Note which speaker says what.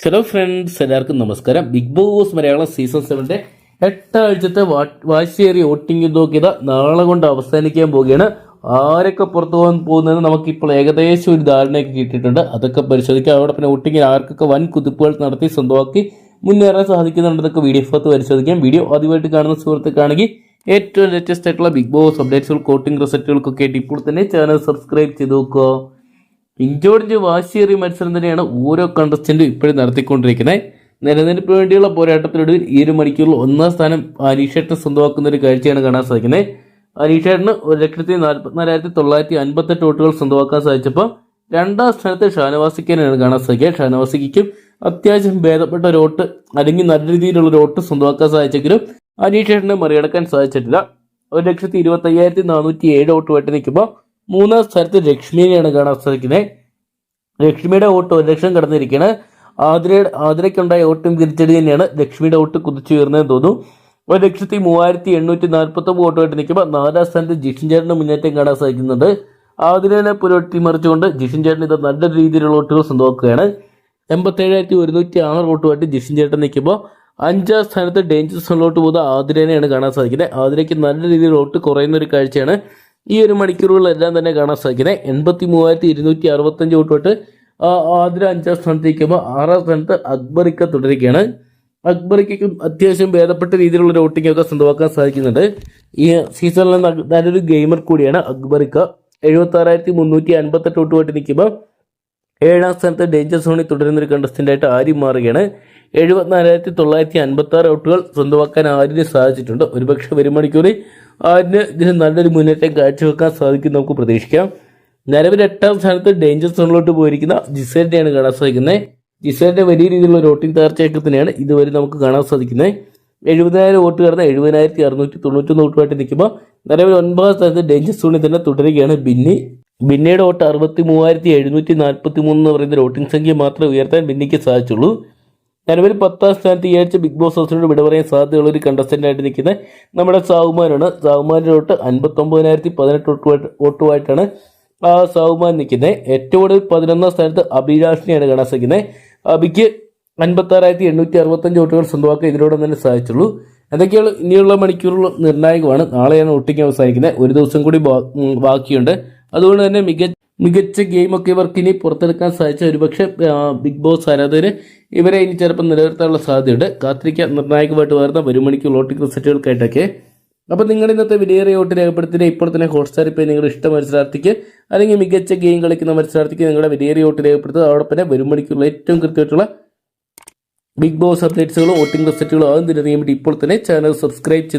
Speaker 1: Hello friends എല്ലാവർക്കും നമസ്കാരം. Big Boss Malayalam season സെവന്റെ എട്ടാഴ്ചത്തെ വാശിയേറി വോട്ടിംഗ് നോക്കിയത് നാളെ കൊണ്ട് അവസാനിക്കാൻ പോവുകയാണ്. ആരൊക്കെ പുറത്തു പോകാൻ പോകുന്നതെന്ന് നമുക്കിപ്പോൾ ഏകദേശം ഒരു ധാരണയൊക്കെ കിട്ടിയിട്ടുണ്ട്. അതൊക്കെ പരിശോധിക്കാം. അവിടെ പിന്നെ വോട്ടിങ്ങിൽ ആർക്കൊക്കെ വൻ കുതിപ്പുകൾ നടത്തി സ്വന്തമാക്കി മുന്നേറാൻ സാധിക്കുന്നുണ്ടെന്നൊക്കെ വീഡിയോ ഭാഗത്ത് പരിശോധിക്കാം. വീഡിയോ ആദ്യമായിട്ട് കാണുന്ന സുഹൃത്തുക്കാണെങ്കിൽ ഏറ്റവും ലേറ്റസ്റ്റ് ആയിട്ടുള്ള ബിഗ് ബോസ് അപ്ഡേറ്റ്സുകൾ കോട്ടിംഗ് റിസൾട്ടുകൾക്കൊക്കെ ആയിട്ട് ഇപ്പോൾ തന്നെ ചാനൽ സബ്സ്ക്രൈബ് ചെയ്ത് നോക്കുക. ഇഞ്ചോടിഞ്ച് വാശിയേറിയ മത്സരം തന്നെയാണ് ഓരോ കണ്ടസ്റ്റന്റും ഇപ്പോഴും നടത്തിക്കൊണ്ടിരിക്കുന്നത്. നിലനിൽപ്പ് വേണ്ടിയുള്ള പോരാട്ടത്തിലൊടുവിൽ ഈ ഒരു മണിക്കൂറിൽ ഒന്നാം സ്ഥാനം അനീഷേട്ടൻ സ്വന്തമാക്കുന്ന ഒരു കാഴ്ചയാണ് കാണാൻ സാധിക്കുന്നത്. അനീഷേട്ടന് ഒരു ലക്ഷത്തി നാൽപ്പത്തിനാലായിരത്തി തൊള്ളായിരത്തി അൻപത്തെട്ട് വോട്ടുകൾ സ്വന്തമാക്കാൻ സാധിച്ചപ്പോൾ രണ്ടാം സ്ഥാനത്ത് ഷാനവാസിക്കാനാണ് കാണാൻ സാധിക്കുക. ഷാനവാസിക്കും അത്യാവശ്യം ഭേദപ്പെട്ട ഒരു വോട്ട് അല്ലെങ്കിൽ നല്ല രീതിയിലുള്ള ഒരു വോട്ട് സ്വന്തമാക്കാൻ സാധിച്ചെങ്കിലും അനീഷേട്ടനെ മറികടക്കാൻ സാധിച്ചിട്ടില്ല. ഒരു ലക്ഷത്തി ഇരുപത്തി അയ്യായിരത്തി നാനൂറ്റി ഏഴ് വോട്ട് വോട്ടുമായിട്ട് നിൽക്കുമ്പോൾ മൂന്നാം സ്ഥാനത്ത് ലക്ഷ്മിനെയാണ് കാണാൻ സാധിക്കുന്നത്. ലക്ഷ്മിയുടെ വോട്ട് ഒരു ലക്ഷം കടന്നിരിക്കുകയാണ്. ആതിരയുടെ ആതിരയ്ക്കുണ്ടായ വോട്ടും തിരിച്ചടി തന്നെയാണ്. ലക്ഷ്മിയുടെ വോട്ട് കുതിച്ചുയർന്നതെന്ന് തോന്നുന്നു ഒരു ലക്ഷത്തി മൂവായിരത്തി എണ്ണൂറ്റി നാൽപ്പത്തി ഒമ്പത് വോട്ടുമായിട്ട് നിൽക്കുമ്പോൾ നാലാം സ്ഥാനത്ത് ജിഷിൻ ചേട്ടന്റെ മുന്നേറ്റം കാണാൻ സാധിക്കുന്നുണ്ട്. ആതിരനെ പുരട്ടിമറിച്ചുകൊണ്ട് ജിഷിൻ ചേട്ടൻ ഇത് നല്ല രീതിയിലുള്ള വോട്ടുകൾ സ്വന്തമാക്കുകയാണ്. എൺപത്തേഴായിരത്തി ഒരുന്നൂറ്റി ആറ് വോട്ടുമായിട്ട് ജിഷിൻ ചേട്ടൻ നിൽക്കുമ്പോൾ അഞ്ചാം സ്ഥാനത്ത് ഡേഞ്ചർ സോണിലോട്ട് പോകുന്ന ആതിരേനെയാണ് കാണാൻ സാധിക്കുന്നത്. ആതിരയ്ക്ക് നല്ല രീതിയിൽ വോട്ട് കുറയുന്ന ഒരു കാഴ്ചയാണ്. ഈ ഒരു മണിക്കൂറുകളെല്ലാം തന്നെ കാണാൻ സാധിക്കുന്നത് എൺപത്തി മൂവായിരത്തി ഇരുന്നൂറ്റി അറുപത്തഞ്ച് വോട്ടുമായിട്ട് ആ ആതിര അഞ്ചാം സ്ഥാനത്ത് നിൽക്കുമ്പോൾ ആറാം സ്ഥാനത്ത് അക്ബറിക്ക തുടരുകയാണ്. അക്ബറിക്കും അത്യാവശ്യം ഭേദപ്പെട്ട രീതിയിലുള്ള ഒരു ഒക്കെ സ്വന്തമാക്കാൻ സാധിക്കുന്നുണ്ട്. ഈ സീസണിലെ നല്ലൊരു ഗെയിമർ കൂടിയാണ് അക്ബറിക്ക. എഴുപത്തി ആറായിരത്തി മുന്നൂറ്റി അൻപത്തെട്ട് വോട്ടുമായിട്ട് നിൽക്കുമ്പോൾ ഏഴാം സ്ഥാനത്ത് ഡേഞ്ചർ സോണിൽ തുടരുന്ന ഒരു കണ്ടസ്റ്റന്റായിട്ട് ആര്യം മാറുകയാണ്. എഴുപത്തിനാലായിരത്തി തൊള്ളായിരത്തി അൻപത്തി ആറ് ഔട്ടുകൾ സ്വന്തമാക്കാൻ ആര്യന് സാധിച്ചിട്ടുണ്ട്. ഒരുപക്ഷെ വരും മണിക്കൂറിൽ ആര്യന് ഇതിന് നല്ലൊരു മുന്നേറ്റം കാഴ്ചവെക്കാൻ സാധിക്കും നമുക്ക് പ്രതീക്ഷിക്കാം. നിലവിൽ എട്ടാം സ്ഥാനത്ത് ഡേഞ്ചർ സോണിലോട്ട് പോയിരിക്കുന്ന ജിസേലിനെയാണ് കാണാൻ സാധിക്കുന്നത്. ജിസേലിന്റെ വലിയ രീതിയിലുള്ള ഒരു വോട്ടിംഗ് തകർച്ചയൊക്കെ തന്നെയാണ് ഇതുവരെ നമുക്ക് കാണാൻ സാധിക്കുന്നത്. എഴുപതിനായിരം വോട്ട് കടന്ന് എഴുപതിനായിരത്തി അറുന്നൂറ്റി തൊണ്ണൂറ്റൊന്ന് വോട്ടുമായിട്ട് നിൽക്കുമ്പോൾ നിലവിൽ ഒൻപതാം സ്ഥാനത്ത് ഡേഞ്ചർ സോണിൽ തന്നെ തുടരുകയാണ് ബിന്നി. ബിന്നിയുടെ വോട്ട് അറുപത്തി മൂവായിരത്തി എഴുന്നൂറ്റി നാൽപ്പത്തി മൂന്ന് എന്ന് പറയുന്ന വോട്ടിംഗ് സംഖ്യ മാത്രമേ ഉയർത്താൻ ബിന്നിക്ക് സാധിച്ചുള്ളൂ. നിലവിൽ പത്താം സ്ഥാനത്ത് ഈ ആഴ്ച ബിഗ് ബോസ് ഹൗസിനോട് വിട പറയാൻ സാധ്യതയുള്ള ഒരു കണ്ടസ്റ്റന്റ് ആയിട്ട് നമ്മുടെ സാവുമാനാണ്. സാവുമാന്റെ വോട്ട് അൻപത്തൊമ്പതിനായിരത്തി പതിനെട്ട് വോട്ടുമായിട്ട് വോട്ടുമായിട്ടാണ് ആ സാവുമാൻ നിൽക്കുന്നത് ഏറ്റവും കൂടുതൽ പതിനൊന്നാം സ്ഥാനത്ത് അഭിലാഷിനെയാണ് കാണാൻ സാധിക്കുന്നത് അബിക്ക് അൻപത്താറായിരത്തി എണ്ണൂറ്റി അറുപത്തഞ്ച് വോട്ടുകൾ സ്വന്തമാക്കാൻ ഇതിനോടൊപ്പം തന്നെ സാധിച്ചുള്ളൂ. എന്തൊക്കെയാണ് ഇനിയുള്ള മണിക്കൂറുകൾ നിർണായകമാണ്. നാളെയാണ് വോട്ടിംഗ് അവസാനിക്കുന്നത് ഒരു ദിവസം കൂടി ബാക്കിയുണ്ട്. അതുകൊണ്ട് തന്നെ മികച്ച മികച്ച ഗെയിമൊക്കെ ഇവർക്ക് ഇനി പുറത്തെടുക്കാൻ സാധിച്ച ഒരുപക്ഷെ ബിഗ് ബോസ് ആരാധകര് ഇവരെ ഇനി ചിലപ്പോൾ നിലനിർത്താനുള്ള സാധ്യതയുണ്ട്. കാത്തിരിക്കാൻ നിർണായകമായിട്ട് വരുന്ന ഒരു മണിക്കൂർ വോട്ടിംഗ് റിസൾട്ടുകൾക്കായിട്ടൊക്കെ അപ്പോൾ നിങ്ങളുടെ ഇന്നത്തെ വിലയേറിയ വോട്ട് രേഖപ്പെടുത്തിയ ഇപ്പോൾ തന്നെ ഹോട്ട്സ്റ്റാർ ഇപ്പോൾ നിങ്ങളുടെ ഇഷ്ട മത്സരാർത്ഥിക്ക് അല്ലെങ്കിൽ മികച്ച ഗെയിം കളിക്കുന്ന മത്സരാർത്ഥിക്ക് നിങ്ങളുടെ വിലയേറിയ വോട്ട് രേഖപ്പെടുത്തുക അതോടൊപ്പം തന്നെ വരുമണിക്കുള്ള ഏറ്റവും കൃത്യമായിട്ടുള്ള ബിഗ് ബോസ് അപ്ഡേറ്റ്സുകളും വോട്ടിംഗ് റിസൾട്ടുകളും ആകും വേണ്ടി ഇപ്പോൾ തന്നെ ചാനൽ സബ്സ്ക്രൈബ് ചെയ്തു